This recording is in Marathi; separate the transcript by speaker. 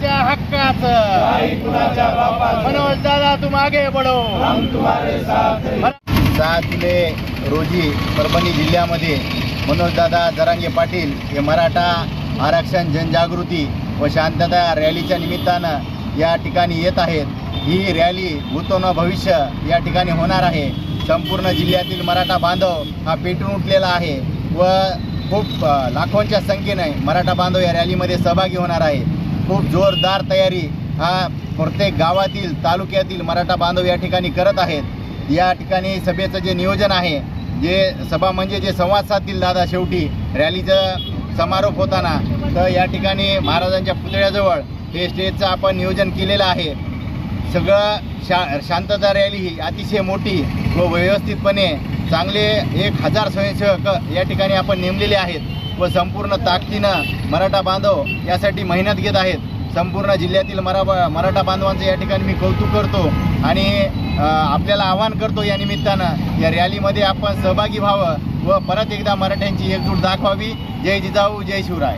Speaker 1: त्या हक्कात
Speaker 2: मनोज दादा तुम आगे
Speaker 3: बडो सात जुलै रोजी परभणी जिल्ह्यामध्ये मनोजदादा जरांगे पाटील हे मराठा आरक्षण जनजागृती व शांतता रॅलीच्या निमित्तानं या ठिकाणी येत आहेत. ही रॅली भूतोन भविष्य या ठिकाणी होणार आहे. संपूर्ण जिल्ह्यातील मराठा बांधव हा पेटून उठलेला आहे व खूप लाखोंच्या संख्येने मराठा बांधव या रॅलीमध्ये सहभागी होणार आहे खूप जोरदार तयारी हा प्रत्येक गावातील तालुक्यातील मराठा बांधव या ठिकाणी करत आहेत. या ठिकाणी सभेचं जे नियोजन आहे जे सभा म्हणजे जे संवाद साधतील दादा शेवटी रॅलीचं समारोप होताना तर या ठिकाणी महाराजांच्या पुतळ्याजवळ हे स्टेजचं आपण नियोजन केलेलं आहे. सगळं शा शांतता रॅली ही अतिशय मोठी व व्यवस्थितपणे चांगले एक हजार स्वयंसेवक या ठिकाणी आपण नेमलेले आहेत व संपूर्ण ताकदीनं मराठा बांधव यासाठी मेहनत घेत आहेत. संपूर्ण जिल्ह्यातील मरा मराठा बांधवांचं या ठिकाणी मी कौतुक करतो आणि आपल्याला आवाहन करतो या निमित्तानं या रॅलीमध्ये आपण सहभागी व्हावं व परत एकदा मराठ्यांची एकजूट दाखवावी. जय जिजाऊ जय शिवराय.